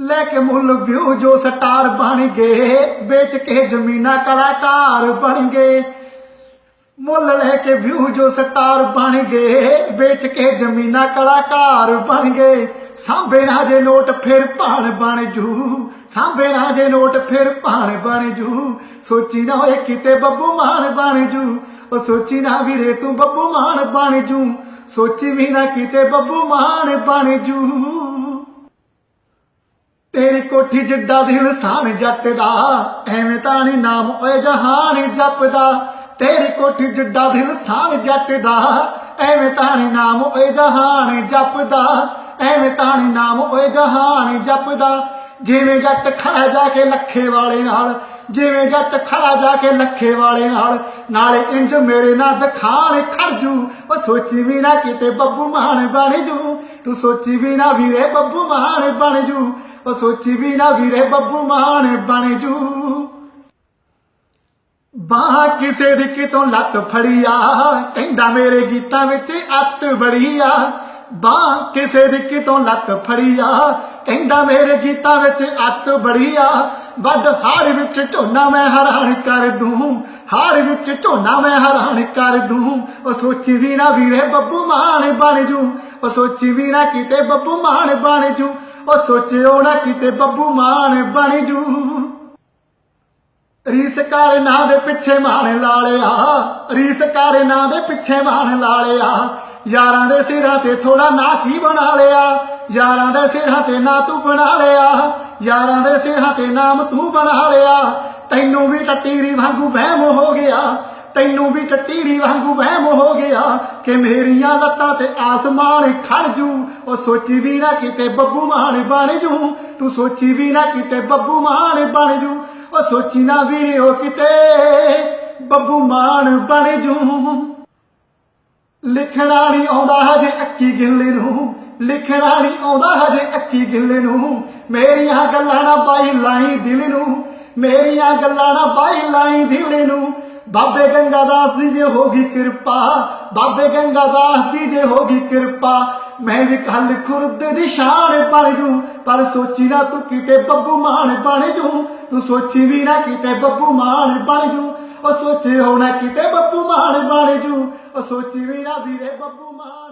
ਲੈ ਕੇ ਮੁੱਲ ਵਿਊ ਜੋ ਸਟਾਰ ਬਣ ਗਏ, ਵੇਚ ਕੇ ਜਮੀਨਾ ਕਲਾਕਾਰ ਬਣ ਗਏ। ਮੁੱਲ ਲੈ ਕੇ ਵਿਊ ਜੋ ਸਟਾਰ ਬਣ ਗਏ, ਵੇਚ ਕੇ ਜ਼ਮੀਨਾਂ ਕਲਾਕਾਰ ਬਣ ਗਏ। ਸਾਂਭੇ ਨਾ ਜੇ ਨੋਟ ਫਿਰ ਭਾਣ ਬਣ ਜੂ, ਸਾਂਭੇ ਨਾ ਜੇ ਨੋਟ ਫਿਰ ਭਾਣ ਬਣ ਜੂ। ਸੋਚੀ ਨਾ ਹੋਏ ਕਿਤੇ ਬੱਬੂ ਮਾਨ ਬਣ ਜੂ, ਉਹ ਸੋਚੀ ਨਾ ਵੀਰੇ ਤੂੰ ਬੱਬੂ ਮਾਨ ਬਣ ਜੂ। ਸੋਚੀ ਵੀ ਨਾ ਕਿਤੇ ਬੱਬੂ ਮਾਨ ਬਣ ਜੂ। ਤੇਰੀ ਕੋਠੀ ਜਿੱਡਾ ਦਿਲ ਸਾਨ ਜੱਟ ਦਾ ਐਵੇਂ ਤਾਂ ਨੀ ਨਾਮ ਓਏ ਜਹਾਨ ਜਪਦਾ। ਤੇਰੀ ਕੋਠੀ ਜਿੱਡਾ ਦਿਲ ਸਾਨ ਜੱਟ ਦਾ ਐਵੇਂ ਤਾਂ ਨੀ ਨਾਮ ਓਏ ਜਹਾਨ ਜਪਦਾ। ਐਵੇਂ ਤਾਂ ਨੀ ਨਾਮ ਓਏ ਜਹਾਨ ਜਪਦਾ। ਜਿਵੇਂ ਜੱਟ ਖਾ ਜਾ ਕੇ ਲੱਖੇ ਵਾਲੇ ਨਾਲ ਜਿਵੇਂ ਜੱਟ ਖੜਾ ਜਾ ਕੇ ਲੱਖੇ ਵਾਲੇ ਨਾਲ, ਨਾਲੇ ਇੰਜ ਮੇਰੇ ਨਾਲ ਦਿਖਾਣ ਖੜਜੂ ਉਹ ਸੋਚੀ ਵੀ ਨਾ ਕਿਤੇ ਬੱਬੂ ਮਾਨ ਬਣ ਜੂ। ਤੂੰ ਸੋਚੀ ਵੀ ਨਾ ਵੀਰੇ ਬੱਬੂ ਮਾਨ ਬਣ ਜੂ। ਉਹ ਸੋਚੀ ਵੀ ਨਾ ਵੀਰੇ ਬੱਬੂ ਮਾਨ ਬਣ ਜੂ। ਬਾਹ ਕਿਸੇ ਦੀ ਕਿਤੋਂ ਲੱਤ ਫੜੀ ਆ ਕਹਿੰਦਾ ਮੇਰੇ ਗੀਤਾਂ ਵਿੱਚ ਅੱਤ ਬੜੀ ਆ ਬਾਹ ਕਿਸੇ ਦੀ ਕਿਤੋਂ ਲੱਤ ਫੜੀ ਆ ਕਹਿੰਦਾ ਮੇਰੇ ਗੀਤਾਂ ਵਿੱਚ ਅੱਤ ਬੜੀ ਆ ਵੱਡ ਹਾਰ ਵਿੱਚ ਝੋਨਾ ਮੈਂ ਹੈਰਾਨ ਕਰ ਦੂੰ, ਹਾਰ ਵਿੱਚ ਝੋਨਾ ਮੈਂ ਹੈਰਾਨ ਕਰ ਦੂੰ। ਉਹ ਸੋਚੀ ਵੀ ਨਾ ਵੀਰੇ ਬੱਬੂ ਮਾਨ ਬਣ ਜੂ, ਉਹ ਸੋਚੀ ਵੀ ਨਾ ਕਿਤੇ ਬੱਬੂ ਮਾਨ ਬਣ ਜੂ, ਉਹ ਸੋਚਿਓ ਨਾ ਕਿਤੇ ਬੱਬੂ ਮਾਨ ਬਣ ਜੂ। ਰੀਸ ਕਰ ਨਾਂ ਦੇ ਪਿੱਛੇ ਮਾਣ ਲਾਲਿਆ, ਰੀਸ ਕਰ ਨਾਂ ਦੇ ਪਿੱਛੇ ਮਾਣ ਲਾਲਿਆ। ਯਾਰਾਂ ਦੇ ਸਿਰਾਂ ਤੇ ਥੋੜਾ ਨਾ ਕੀ ਬਣਾ ਲਿਆ? ਯਾਰਾਂ ਦੇ ਸਿਰਾਂ ਤੇ ਨਾ ਤੂੰ ਬਣਾ ਲਿਆ। ਯਾਰਾਂ ਦੇ ਸਿਰਾਂ ਤੇ ਨਾਮ ਤੂੰ ਬਣਾ ਲਿਆ। ਤੈਨੂੰ ਵੀ ਟੱਟੀਰੀ ਵਾਂਗੂ ਵਹਿਮ ਹੋ ਗਿਆ। ਤੈਨੂੰ ਵੀ ਟੱਟੀਰੀ ਵਾਂਗੂ ਵਹਿਮ ਹੋ ਗਿਆ ਕਿ ਮੇਰੀਆਂ ਲੱਤਾਂ ਤੇ ਆਸਮਾਨ ਖੜ ਜੂ। ਉਹ ਸੋਚੀ ਵੀ ਨਾ ਕਿਤੇ ਬੱਬੂ ਮਾਨ ਬਣ ਜੂ। ਤੂੰ ਸੋਚੀ ਵੀ ਨਾ ਕਿਤੇ ਬੱਬੂ ਮਾਨ ਬਣ ਜੂ। ਉਹ ਸੋਚੀ ਨਾ ਵੀਰੇ ਉਹ ਕਿਤੇ ਬੱਬੂ ਮਾਨ ਬਣ ਜੂ। ਲਿਖਣਾ ਨਹੀਂ ਆਉਂਦਾ ਹਜੇ ਅੱਕੀ ਗਿੱਲੇ ਨੂੰ। ਲਿਖਣਾ ਨਹੀਂ ਆਉਂਦਾ ਹਜੇ ਅੱਕੀ ਗਿੱਲੇ ਨੂੰ। ਮੇਰੀਆਂ ਗੱਲਾਂ ਨਾ ਪਾਈ ਲਾਈ ਦਿਲ ਨੂੰ। ਮੇਰੀਆਂ ਗੱਲਾਂ ਨਾ ਪਾਈ ਲਾਈ ਦਿਲ ਨੂੰ। ਬਾਬੇ ਗੰਗਾਦਾਸ ਦੀ ਜੇ ਹੋਗੀ ਕਿਰਪਾ। ਬਾਬੇ ਗੰਗਾਦਾਸ ਦੀ ਜੇ ਹੋਗੀ ਕਿਰਪਾ। ਮੈਂ ਵੀ ਕੱਲ ਖੁਰਦ ਦੀ ਸ਼ਾਨ ਬਣ ਜੂ। ਪਰ ਸੋਚੀ ਨਾ ਤੂੰ ਕਿਤੇ ਬੱਬੂ ਮਾਨ ਬਣ ਜੂ। ਤੂੰ ਸੋਚੀ ਵੀ ਨਾ ਕਿਤੇ ਬੱਬੂ ਮਾਨ ਬਣ ਜੂ। ਉਹ ਸੋਚੇ ਹੋਣਾ ਕਿਤੇ ਉਹ ਸੋਚੀ ਵੀ ਨਾ ਵੀਰੇ ਬੱਬੂ ਮਾਨ।